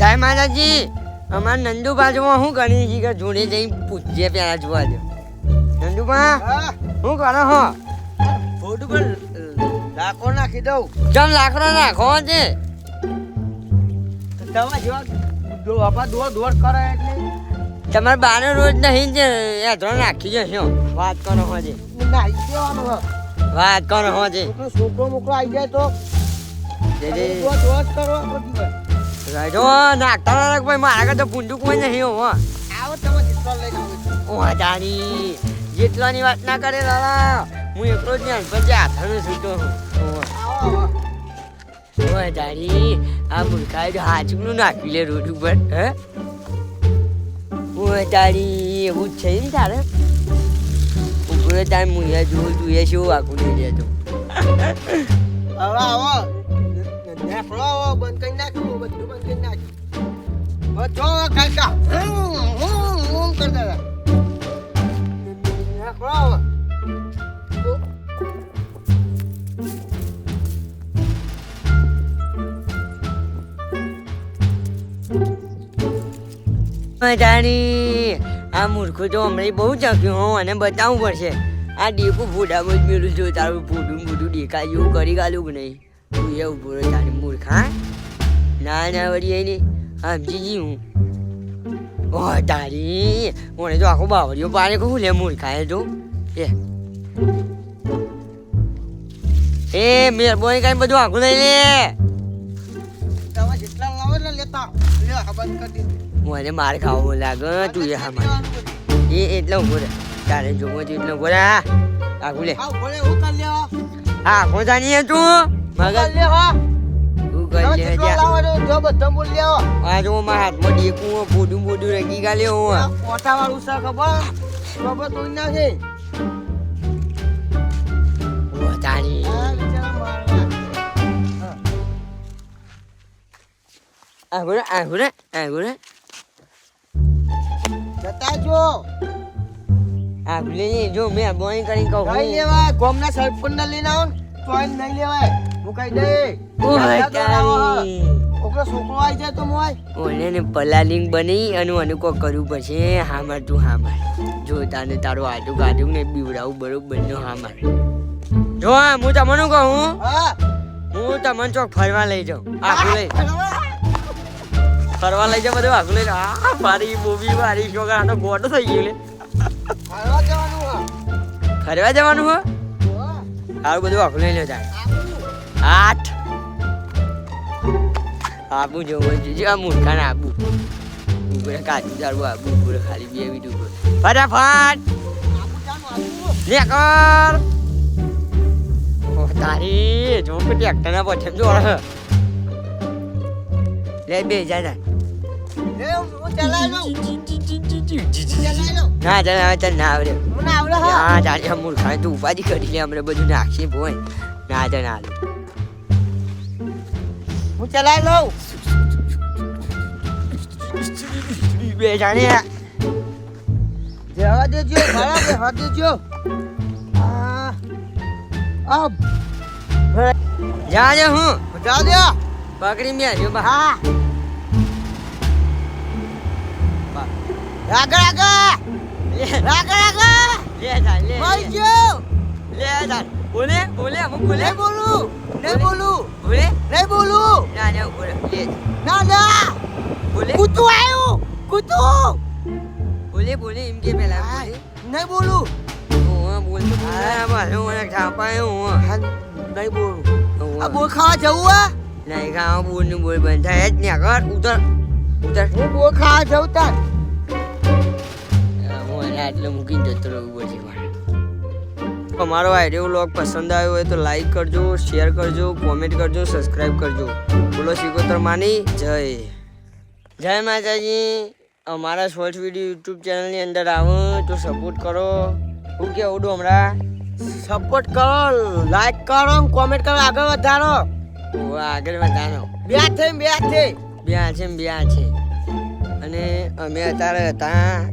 જય માતાજી. અમારા નંદુ બાજુમાં શું કરી છે કે જોડે જઈને પૂછજે પેલા જોવા દે નંદુબા હા. શું કરો હો? ફોટો પર લાકડો નાખી દઉં. ચમ લાકડો નાખો છે દવા જેવા આપા દોડ દોડ કરે એટલે. તમારે બાને રોજ નહીં જ એધરો નાખી જશો વાત કરો હોજે નાહી દેવાનું હે. વાત કરો હોજે છોકરો મોકરો આવી જાય તો. કરો. રાજો નાખતા ના રાખ ભાઈ મારા કરતા કોઈ નહીં હો આવો તમે જેટલો ઓ જેટલાની વાત ના કરે લાલા. હું એકલો જ નહીં પછી હાથાનો છૂટો હું. ઓ તારી આ મૂર્ખાએ તો હાચુકનું નાખી લે રોડ ઉપર હે? ઓ તારી એવું જ છે ને તારે? ઉપર તારે મુયા જોઉં તું એ શું આખું નહીં લેતો આવો આવો. આવો બંધ કરી નાખ્યું બધું બંધ કરી નાખ્યું. કાકા હમ, હમ, હમ કરતા હતા આવો તારી આ મૂર્ખું તો હમણાં બહુ ચાખ્યું હું અને બતાવવું પડશે. આ ડેકું ફોટામાં જ મેલું છું તારું ફોટું બધું દેખાય એવું કરી ગાલું કે નહીં? તું એ ઊભો તારી મૂર્ખ હા? ના ના વળી એની સમજી જી હું. ઓ તારી મને તો આખો બાવરીઓ પાડે કહું લે મૂર્ખાએ તો એ. એ મહેરબાની કઈ બધું આખું લઈ લે. તમે જેટલા લાવો એટલે લેતા લે આ કરી દીધું મને માર ખાવો લાગે તું એ હા માર એ એટલે ઊભો રહે તારે જોવો એટલો એટલે ઊભો રે આખું લે. હા કોણ જાણીએ તું. મગજ કરી લેવા તું કરી લે જા. જો બધા બોલ લેવા આ જો મારા હાથમાં ડેકું બોડું બોડું રગી ગાલ્યો હું કોટા વાળું છે ખબર ખબર તો નાખે. ઓ તારી. આ બિચારા મારવા. આઘુરે આઘુરે આઘુરે જતા જો આઘુરે જો મેં બોઈ કરી કહું નહીં ગોમના સરપંચ લઈને આવો ને. નહીં લેવાય. કહી દે ઓય ધંધા હા. તારી ઓકરો છોકરો આવી જાય તો મોય ઓને ને પલાલિંગ બની અને મને કોક કરવું પડશે હામાર તું હામાર જો તાને તારું આટું કાઢું ને બીવડાવું બરોબર નો હામાર જો હું તમને કહું. હું. તમને ચોક ફરવા લઈ જાઉં. આખું લઈ. ફરવા લઈ જાઉં બધું આખું લઈ આ મારી બોબી મારી છોકરા આનો ગોડો થઈ ગયો લે. ફરવા જવાનું હા. ફરવા જવાનું હો? સારું બધું આખું લઈ લો તાર આબુ જોવું જોઈએ આ મૂર્ખાને આબુ. ઉપર કાચું ચાલવું આબુ ઉપર ખાલી બે મિનિટ ઉપર ફટાફટ! આવું જાનું, આવું. લે કર ઓ તારી જો કે ટ્રેક્ટર ના પછી જો લે બે જા લઉં. ના ચાલ ચાલ ના આવડે. મને આવડે હા. ના ચાલ મૂર્ખા તું ઉપાધિ કરી લે હમણાં બધું નાખશે બોય ના ચાલ ના. હું ચલાવી લઉં. બે જાણે જવા દેજો ભાડા જવા દેજો. આ આ જા હું. જવા દે. પકડી મેં જો હા. આગળ આગળ આગળ આગળ લે જા લે ભાઈ જો લે જા. બોલે બોલે હું બોલે? બોલું ને બોલું. બોલે? નહીં બોલું. ના ના બોલે ના ના. બોલે? કૂતું આવ્યું કૂતું. બોલે બોલે એમ કે પેલા બોલે. નહીં બોલું. હું બોલ તો હા. હું મને ખાપાય હું હા નહીં બોલું. આ. બોલ ખાવા જવું હે? નહીં ખાવા બોલનું બોલ બંધ થાય. જ ને આગળ ઉતર. ઉતર. હું બોલ ખાવા જવું તાર. હું એને આટલે મૂકીને જતો રહેવું પડશે મારે. અમારો આઈડિયો વ્લોગ પસંદ આવ્યો હોય તો લાઈક કરજો શેર કરજો કોમેન્ટ કરજો સબસ્ક્રાઈબ કરજો. બોલો શિકોતર માની જય. જય માતાજી. અમારા શોર્ટ વીડિયો યુટ્યુબ ચેનલની અંદર આવો તો સપોર્ટ કરો. હું કેવું ઉડું હમણાં? સપોર્ટ કરો લાઈક કરો કોમેન્ટ કરો આગળ વધારો. આગળ વધારો. બે થઈ બે થઈ બે છે ને બે છે. અને અમે અત્યારે હતા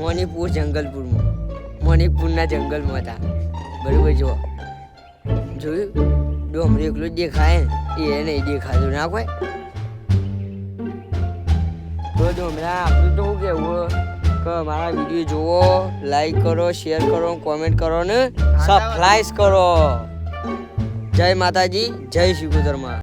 મોનીપુર જંગલપુરમાં. મણિપુરના જંગલમાં હતા. બરોબર જુઓ. જોયું? ડોમરી એકલું જ દેખાય ને. એ નહીં દેખાતું ના કોઈ તો ડોમરા આપણું તો શું કહેવું કે મારા વીડિયો જુઓ લાઈક કરો શેર કરો કોમેન્ટ કરો ને સબસ્ક્રાઈબ કરો. જય માતાજી જય શ્રી ગુજરમાં